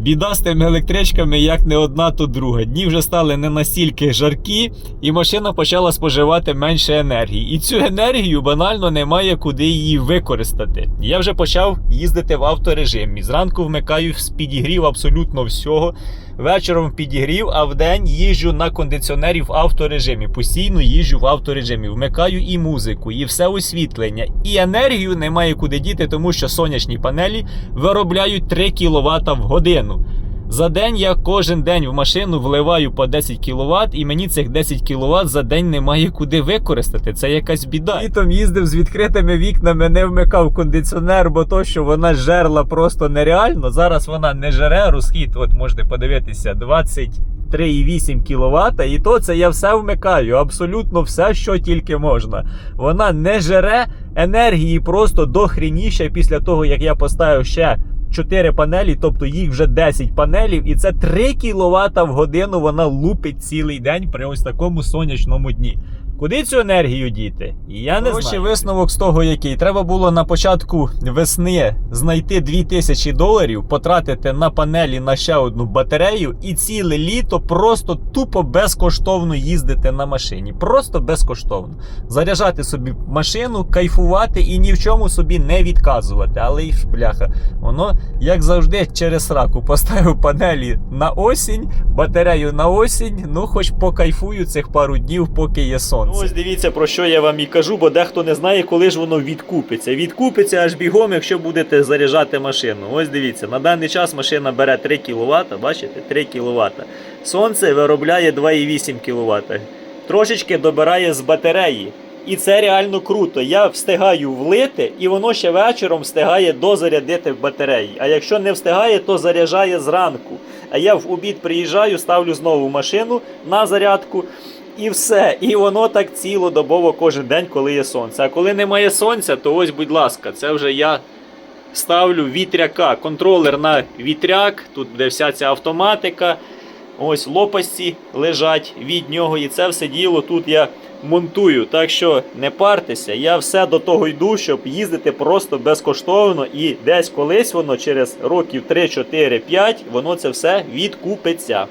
Біда з тими електричками, як не одна, то друга. Дні вже стали не настільки жаркі, і машина почала споживати менше енергії. І цю енергію банально немає куди її використати. Я вже почав їздити в авторежимі. Зранку вмикаю з підігрів абсолютно всього. Вечором підігрів, а вдень їжджу на кондиціонері в авторежимі. Постійно їжджу в авторежимі. Вмикаю і музику, і все освітлення. І енергію немає куди діти, тому що сонячні панелі виробляють 3 кВт в годину. За день я кожен день в машину вливаю по 10 кВт, і мені цих 10 кВт за день немає куди використати. Це якась біда. Літом їздив з відкритими вікнами, не вмикав кондиціонер, бо то, що вона жерла просто нереально. Зараз вона не жере, розхід, от можете подивитися, 23,8 кВт, і то це я все вмикаю, абсолютно все, що тільки можна. Вона не жере енергії просто дохрініше після того, як я поставив ще 4 панелі, тобто їх вже 10 панелів, і це 3 кВт в годину вона лупить цілий день при ось такому сонячному дні. Куди цю енергію діти? Я не знаю. висновок з того, який треба було на початку весни знайти 2000 доларів, потратити на панелі на ще одну батарею, і ціле літо просто тупо безкоштовно їздити на машині. Просто безкоштовно. Заряджати собі машину, кайфувати і ні в чому собі не відказувати. Але і бляха, воно як завжди через раку поставив панелі на осінь, батарею на осінь. Ну, хоч покайфую цих пару днів, поки є сонце. Ну, ось дивіться про що я вам і кажу, бо дехто не знає, коли ж воно відкупиться. Відкупиться аж бігом, якщо будете заряджати машину. Ось дивіться, на даний час машина бере 3 кВт, бачите, 3 кВт. Сонце виробляє 2,8 кВт. Трошечки добирає з батареї. І це реально круто. Я встигаю влити, і воно ще вечором встигає дозарядити в батареї. А якщо не встигає, то заряджає зранку. А я в обід приїжджаю, ставлю знову машину на зарядку. І все. І воно так цілодобово кожен день, коли є сонце. А коли немає сонця, то ось, будь ласка, це вже я ставлю вітряка. Контролер на вітряк. Тут буде вся ця автоматика. Ось лопасті лежать від нього, і це все діло тут я монтую. Так що не партеся, я все до того йду, щоб їздити просто безкоштовно, і десь колись воно через років 3, 4, 5 воно це все відкупиться.